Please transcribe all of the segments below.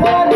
What.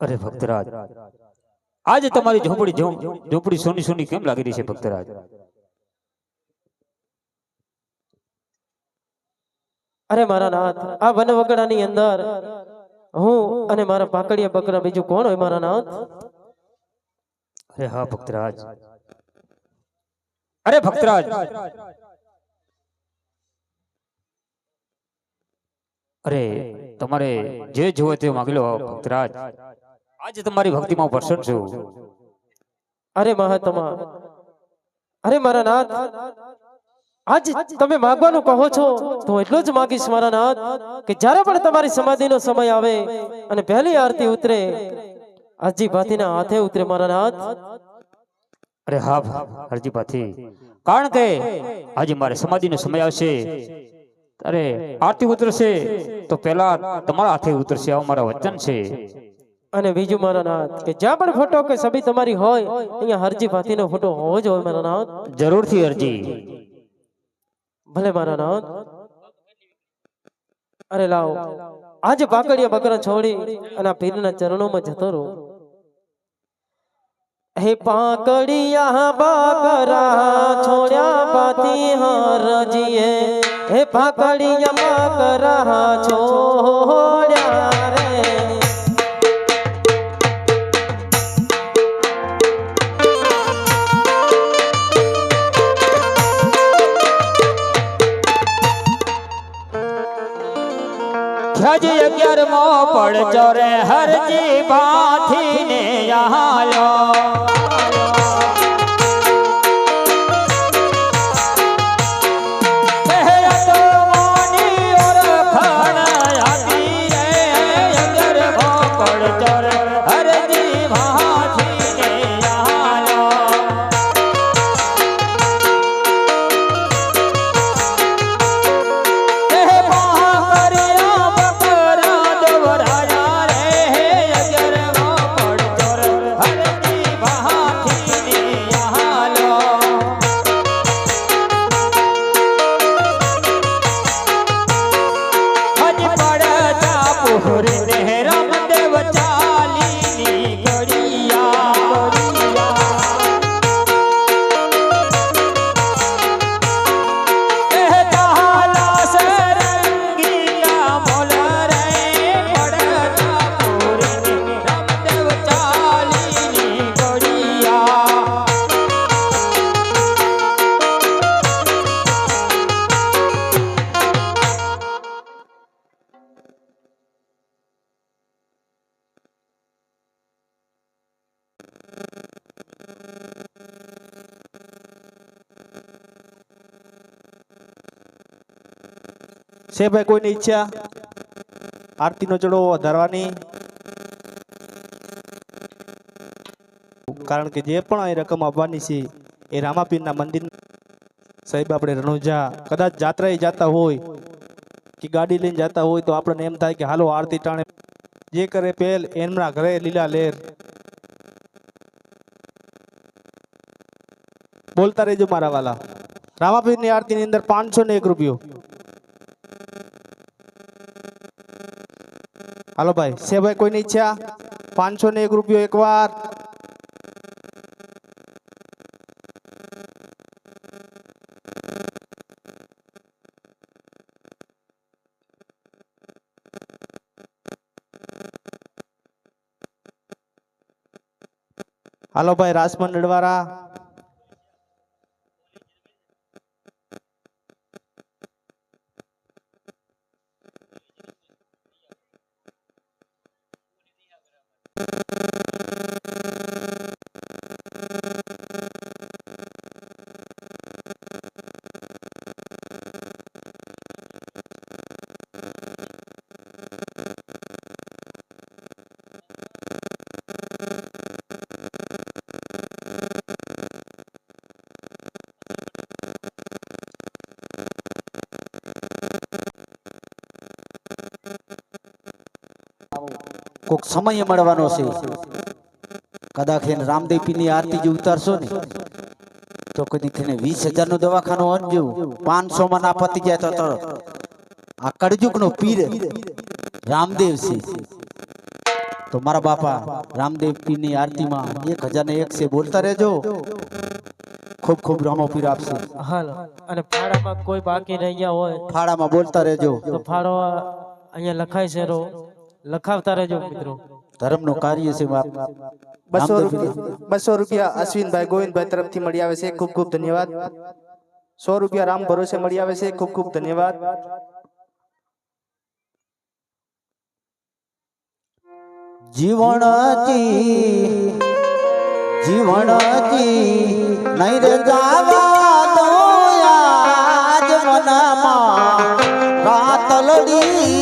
અરે ભક્તરાજ આજે તમારી ઝોપડી ઝોપડી સોની સોની કેમ લાગી રહી છે ભક્તરાજ? અરે મારા નાથ આ વન વગડાની અંદર હું અને મારા પાકડિયા બકરા બીજું કોણ હોય મારા નાથ? અરે હા ભક્તરાજ. અરે ભક્તરાજ! અરે તમારે જે જોવે તે માગી લો ભક્તરાજ. આજે તમારી ભક્તિમાં પ્રસન્ન છું. અરે મહાત્મા, અરે મારા નાથ, આજ તમે માગવાનું કહો છો, તો એટલું જ માગીશ મારા નાથ, કે જ્યારે પણ તમારી સમાધિનો સમય આવે અને પહેલી આરતી ઉતરે આજી ભાતીના હાથે ઉતરે મારા નાથ. અરે હા હરજીભાથી કારણ કે આજે મારે સમાધિનો સમય આવશે. અરે આરતી ઉતરશે, તો પહેલા તમારા હાથે ઉતરશે, આવું મારા વચન છે. અને બીજું મારા નાથ કે જ્યાં પણ ફોટો કે સભી તમારી હોય અહીંયા હરજી ભાતીનો ફોટો હોવો જ હોય મારા નાથ. જરૂરથી હરજી. ભલે મારા નાથ. અરે લાવો આજે પાકડિયા બકરા છોડી અને આ પીરના ચરણોમાં જતો રહો. હે પાકડિયા બકરા છોડ્યા પાતી હરજીએ. હે પાકડિયા બકરા છોડ્યા હજી અગિયાર મો પડજો રે હરજી પાથીને આયો. છે ભાઈ કોઈની ઈચ્છા? આરતીનો ચડો વધારવાની? કારણ કે જે પણ અહીં રકમ આપવાની છે, એ રામાપીરના મંદિર સાહેબ, આપણે રણુજા કદાચ જાત્રાએ જતા હોય કે ગાડી લઈને જતા હોય તો આપણને એમ થાય કે, હાલો, આરતી ટાણે. જે કરે પહેલ, એમના ઘરે લીલા લેર. બોલતા રહેજો મારા વાલા. રામાપીરની આરતીની અંદર પાંચસો ને એક રૂપિયો. હાલો ભાઈ, છે ભાઈ કોઈની ઈચ્છા? પાંચસો ને એક રૂપિયો એકવાર. હાલો ભાઈ, રાજમંડળ વાળા. કોક સમય મળવાનો છે. કદાચ એને રામદેવપીની આરતી જે ઉતારશો ને તો કદી થઈને વીસ હજારનું દવાખાનું અનજો પાંચસો માં ના પતી જાય તો તરત. આ કળજુગ નો પીર રામદેવ છે. તો મારા બાપા રામદેવ પીરની આરતીમાં એક હજાર ને એક છે. બોલતા રહેજો. ખૂબ ખૂબ રામો પીર આપશે. હાલો. અને ફાળામાં કોઈ બાકી રહી ગયા હોય ફાળામાં બોલતા રહેજો. તો ફાળો અહીંયા લખાય છે રો. લખાવતા રહેજો મિત્રો. ધર્મનું કાર્ય છે બાપ. બસો રામદેવ રૂપિયા બસો રૂપિયા અશ્વિનભાઈ ગોવિંદભાઈ તરફથી મળી આવે છે. ખૂબ ખૂબ ધન્યવાદ. સો રૂપિયા રામ ભરોસે મળી આવે છે. ખૂબ ખૂબ ધન્યવાદ. જીવણજી જીવણજી નહીં રે ગાવા દો આજ મનમાં રાતલડી રે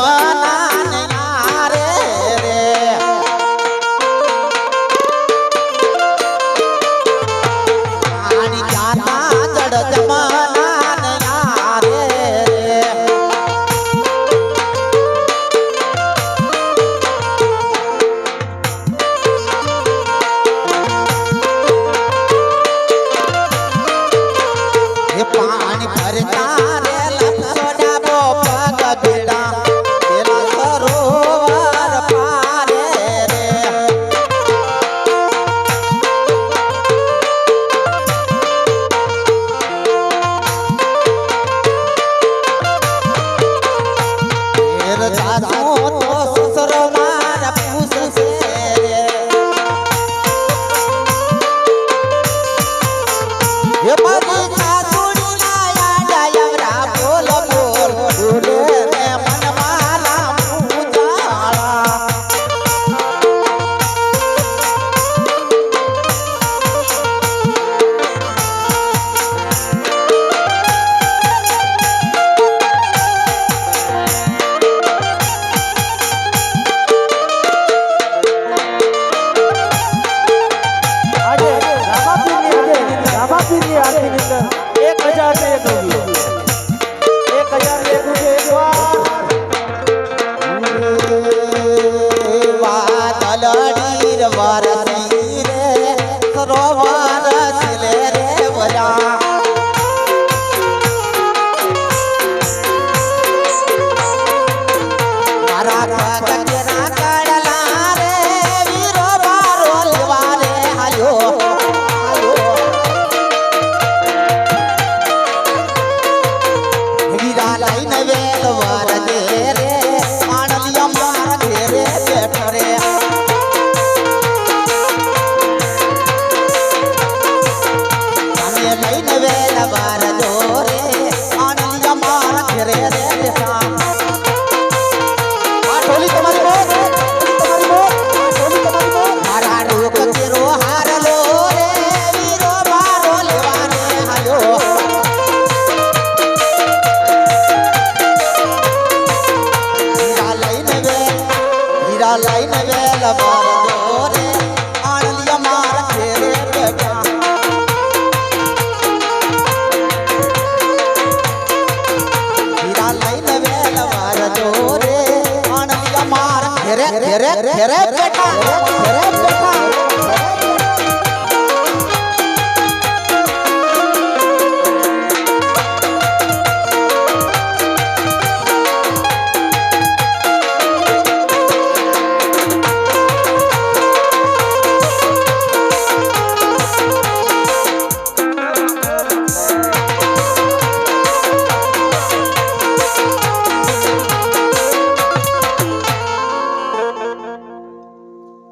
पापा फेरे फेरे फेरे बेटा फेरे बेटा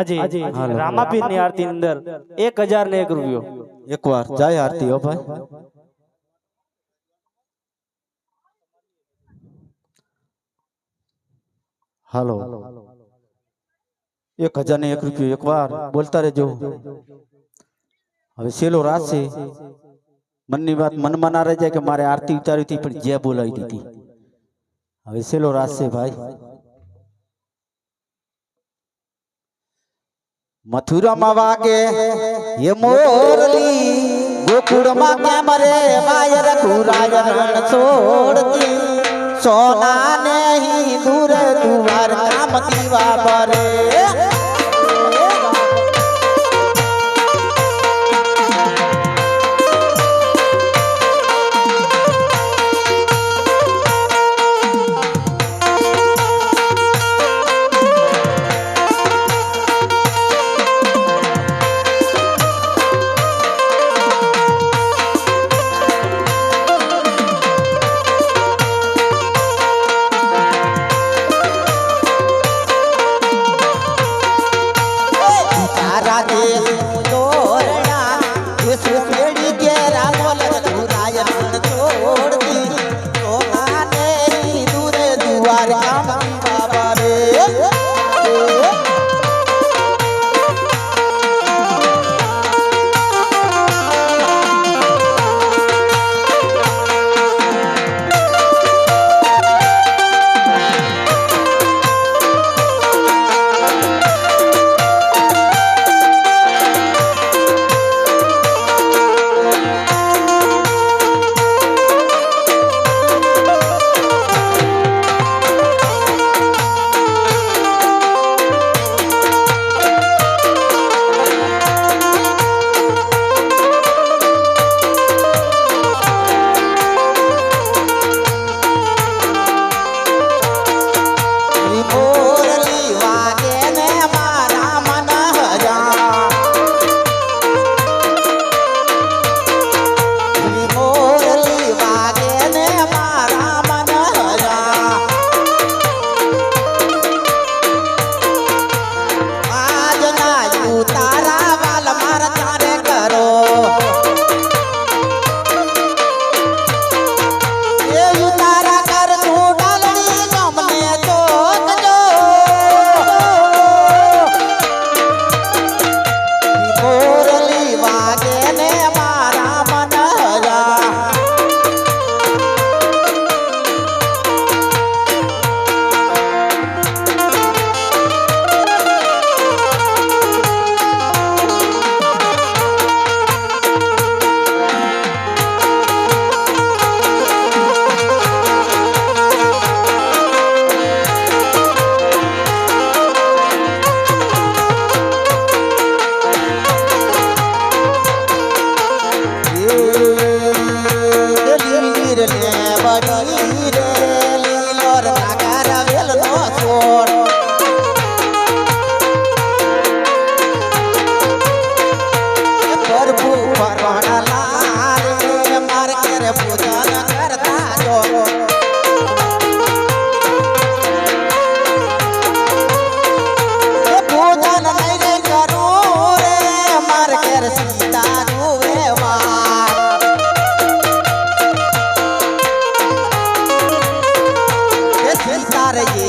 આજે રામાપીરની આરતી ની અંદર એક હજાર ને એક રૂપિયો. એકવાર. જાય આરતી હો ભાઈ. હાલો. એક હજાર ને એક રૂપિયો. એકવાર બોલતા રહેજો. હવે છેલ્લો રાત છે. મનની વાત મનમાં ના રહી જાય કે મારે આરતી ઉતારી હતી પણ જે બોલાવી દીધી. હવે છેલ્લો રાત છે ભાઈ. મથુરામાં વાગે, એ મોરલી ગોકુળમાં કેમ રે વાયર ખુરાય રણ છોડતી. સોના ને દૂર દુવાર કામ દીવા બરે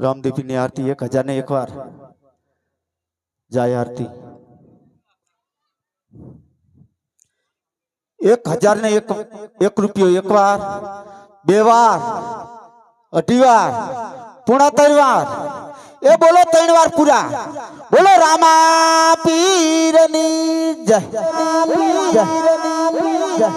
રામદેવની આરતી એક હજાર ને એક વાર. જાય આરતી. એક હજાર ને એક એક રૂપિયો એક વાર, બે વાર, અઢી વાર, પૂણા ત્રણ વાર. એ બોલો ત્રણ વાર પૂરા. બોલો રામા પીરની જય જય.